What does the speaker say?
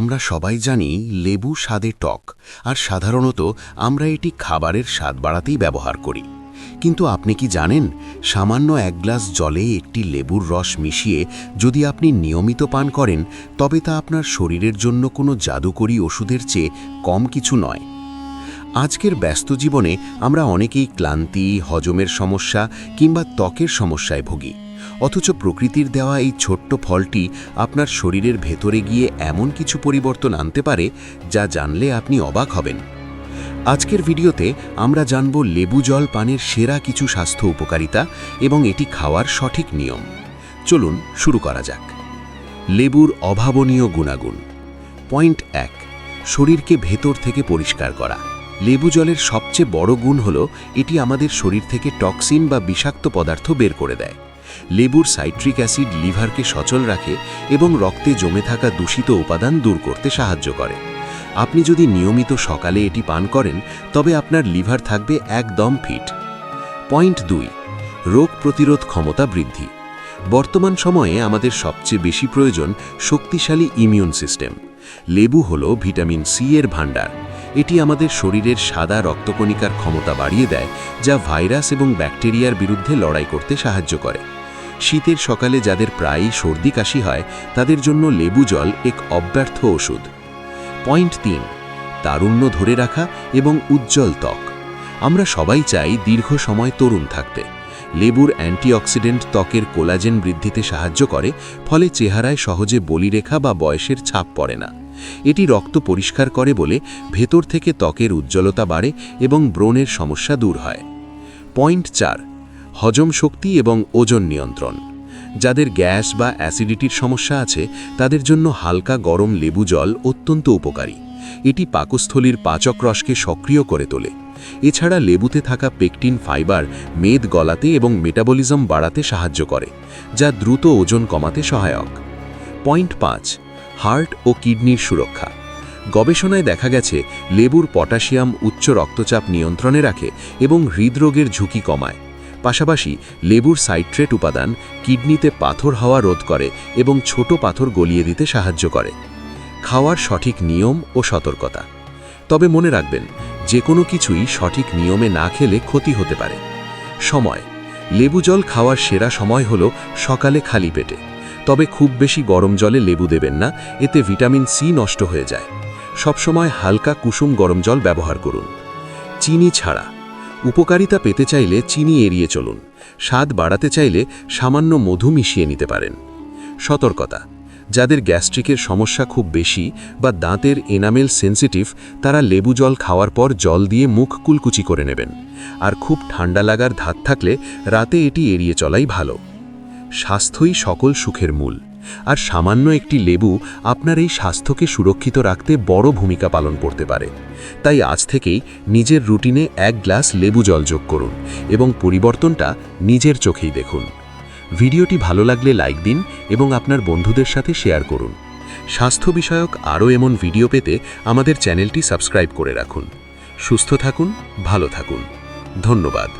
আমরা সবাই জানি লেবু স্বাদে টক, আর সাধারণত আমরা এটি খাবারের স্বাদ বাড়াতেই ব্যবহার করি। কিন্তু আপনি কি জানেন, সামান্য এক গ্লাস জলে একটি লেবুর রস মিশিয়ে যদি আপনি নিয়মিত পান করেন, তবে তা আপনার শরীরের জন্য কোনো জাদুকরী ওষুধের চেয়ে কম কিছু নয়। আজকের ব্যস্ত জীবনে আমরা অনেকেই ক্লান্তি, হজমের সমস্যা কিংবা ত্বকের সমস্যায় ভুগি। অথচ প্রকৃতির দেওয়া এই ছোট্ট ফলটি আপনার শরীরের ভেতরে গিয়ে এমন কিছু পরিবর্তন আনতে পারে যা জানলে আপনি অবাক হবেন। আজকের ভিডিওতে আমরা জানব লেবু জল পানের সেরা কিছু স্বাস্থ্য উপকারিতা এবং এটি খাওয়ার সঠিক নিয়ম। চলুন শুরু করা যাক। লেবুর অভাবনীয় গুণাগুণ। পয়েন্ট এক, শরীরকে ভেতর থেকে পরিষ্কার করা। লেবু জলের সবচেয়ে বড় গুণ হল এটি আমাদের শরীর থেকে টক্সিন বা বিষাক্ত পদার্থ বের করে দেয়। লেবুর সাইট্রিক অ্যাসিড লিভারকে সচল রাখে এবং রক্তে জমে থাকা দূষিত উপাদান দূর করতে সাহায্য করে। আপনি যদি নিয়মিত সকালে এটি পান করেন, তবে আপনার লিভার থাকবে একদম ফিট। পয়েন্ট দুই, রোগ প্রতিরোধ ক্ষমতা বৃদ্ধি। বর্তমান সময়ে আমাদের সবচেয়ে বেশি প্রয়োজন শক্তিশালী ইমিউন সিস্টেম। লেবু হল ভিটামিন সি এর ভাণ্ডার। এটি আমাদের শরীরের সাদা রক্তকণিকার ক্ষমতা বাড়িয়ে দেয়, যা ভাইরাস এবং ব্যাকটেরিয়ার বিরুদ্ধে লড়াই করতে সাহায্য করে। শীতের সকালে যাদের প্রায়ই সর্দি কাশি হয়, তাদের জন্য লেবু জল এক অব্যর্থ ওষুধ। পয়েন্ট তিন, তারুণ্য ধরে রাখা এবং উজ্জ্বল ত্বক। আমরা সবাই চাই দীর্ঘ সময় তরুণ থাকতে। লেবুর অ্যান্টিঅক্সিডেন্ট ত্বকের কোলাজেন বৃদ্ধিতে সাহায্য করে, ফলে চেহারায় সহজে বলিরেখা বা বয়সের ছাপ পড়ে না। এটি রক্ত পরিষ্কার করে বলে ভেতর থেকে ত্বকের উজ্জ্বলতা বাড়ে এবং ব্রণের সমস্যা দূর হয়। পয়েন্ট চার হজম শক্তি এবং ওজন নিয়ন্ত্রণ। যাদের গ্যাস বা অ্যাসিডিটির সমস্যা আছে, তাদের জন্য হালকা গরম লেবু জল অত্যন্ত উপকারী। এটি পাকস্থলীর পাচক রসকে সক্রিয় করে তোলে। এছাড়া লেবুতে থাকা পেকটিন ফাইবার মেদ গলাতে এবং মেটাবলিজম বাড়াতে সাহায্য করে, যা দ্রুত ওজন কমাতে সহায়ক। পয়েন্ট পাঁচ, হার্ট ও কিডনির সুরক্ষা। গবেষণায় দেখা গেছে, লেবুর পটাশিয়াম উচ্চ রক্তচাপ নিয়ন্ত্রণে রাখে এবং হৃদরোগের ঝুঁকি কমায়। পাশাপাশি লেবুর সাইট্রেট উপাদান কিডনিতে পাথর হওয়া রোধ করে এবং ছোট পাথর গলিয়ে দিতে সাহায্য করে। খাওয়ার সঠিক নিয়ম ও সতর্কতা। তবে মনে রাখবেন যে কোনো কিছুই সঠিক নিয়মে না খেলে ক্ষতি হতে পারে। সময়। লেবু জল খাওয়ার সেরা সময় হল সকালে খালি পেটে। তবে খুব বেশি গরম জলে লেবু দেবেন না, এতে ভিটামিন সি নষ্ট হয়ে যায়। সবসময় হালকা কুসুম গরম জল ব্যবহার করুন। চিনি ছাড়া। উপকারিতা পেতে চাইলে চিনি এড়িয়ে চলুন। স্বাদ বাড়াতে চাইলে সামান্য মধু মিশিয়ে নিতে পারেন। সতর্কতা। যাদের গ্যাস্ট্রিকের সমস্যা খুব বেশি বা দাঁতের এনামেল সেন্সিটিভ, তারা লেবু জল খাওয়ার পর জল দিয়ে মুখ কুলকুচি করে নেবেন। আর খুব ঠান্ডা লাগার ধাত থাকলে রাতে এটি এড়িয়ে চলাই ভালো। স্বাস্থ্যই সকল সুখের মূল। আর সামান্য একটি লেবু আপনার এই স্বাস্থ্যকে সুরক্ষিত রাখতে বড় ভূমিকা পালন করতে পারে। তাই আজ থেকেই নিজের রুটিনে এক গ্লাস লেবু জল যোগ করুন এবং পরিবর্তনটা নিজের চোখেই দেখুন। ভিডিওটি ভালো লাগলে লাইক দিন এবং আপনার বন্ধুদের সাথে শেয়ার করুন। স্বাস্থ্য বিষয়ক আরও এমন ভিডিও পেতে আমাদের চ্যানেলটি সাবস্ক্রাইব করে রাখুন। সুস্থ থাকুন, ভালো থাকুন। ধন্যবাদ।